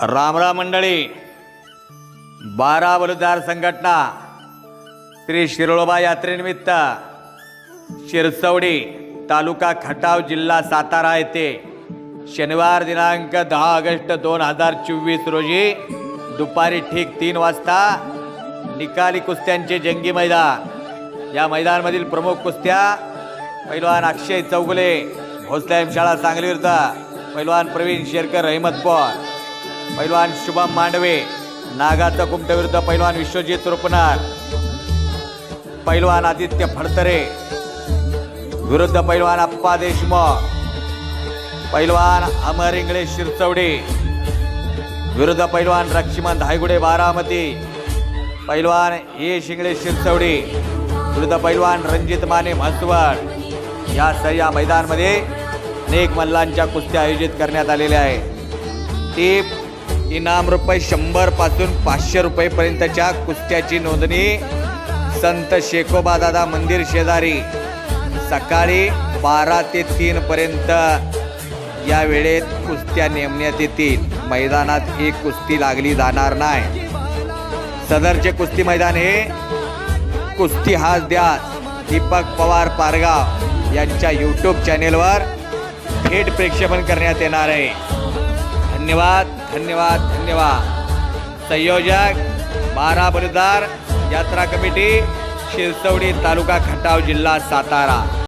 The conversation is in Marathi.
रामराम मंडळी बारा बलुदार संघटना श्री शिरोळोबा यात्रेनिमित्त शिरसवडी तालुका खटाव जिल्हा सातारा येथे शनिवार दिनांक दहा ऑगस्ट दोन हजार चोवीस रोजी दुपारी ठीक तीन वाजता निकाली कुस्त्यांचे जंगी मैदान. या मैदानामधील प्रमुख कुस्त्या पैलवान अक्षय चौगुले भोसले शाळा सांगली विरुद्ध पैलवान प्रवीण शेरकर अहमदपूर. पैलवान शुभम मांडवे नागाचा कुमट विरुद्ध पैलवान विश्वजित रुपनार पैलवान आदित्य फडतरे विरुद्ध पैलवान अप्पा देशमुख पैलवान अमर इंगळे शिरचवडे विरुद्ध पैलवान लक्ष्मण धायगुडे बारामती पैलवान ए शिंगळे शिरचवडे विरुद्ध पैलवान रणजित माने म्हसवड. या सह्या मैदानमध्ये अनेक मल्लांच्या कुस्त्या आयोजित करण्यात आलेल्या आहे ती इनाम रुपये शंभरपासून पाचशे रुपयेपर्यंतच्या कुस्त्याची नोंदणी. संत शेकोबा दादा मंदिर शेजारी. सकाळी बारा ते तीन पर्यंत. या वेळेत कुस्त्या नेमण्यात येतील. मैदानात एक कुस्ती लागली जाणार नाही. सदरचे कुस्ती मैदान हे. कुस्ती हाच द्या. दीपक पवार पारगाव यांच्या यूट्यूब चॅनेलवर थेट प्रेक्षेपण करण्यात येणार आहे. धन्यवाद धन्यवाद धन्यवाद. संयोजक बारा बलुदार यात्रा कमिटी शिरसवडी तालुका खटाव जिल्हा सातारा.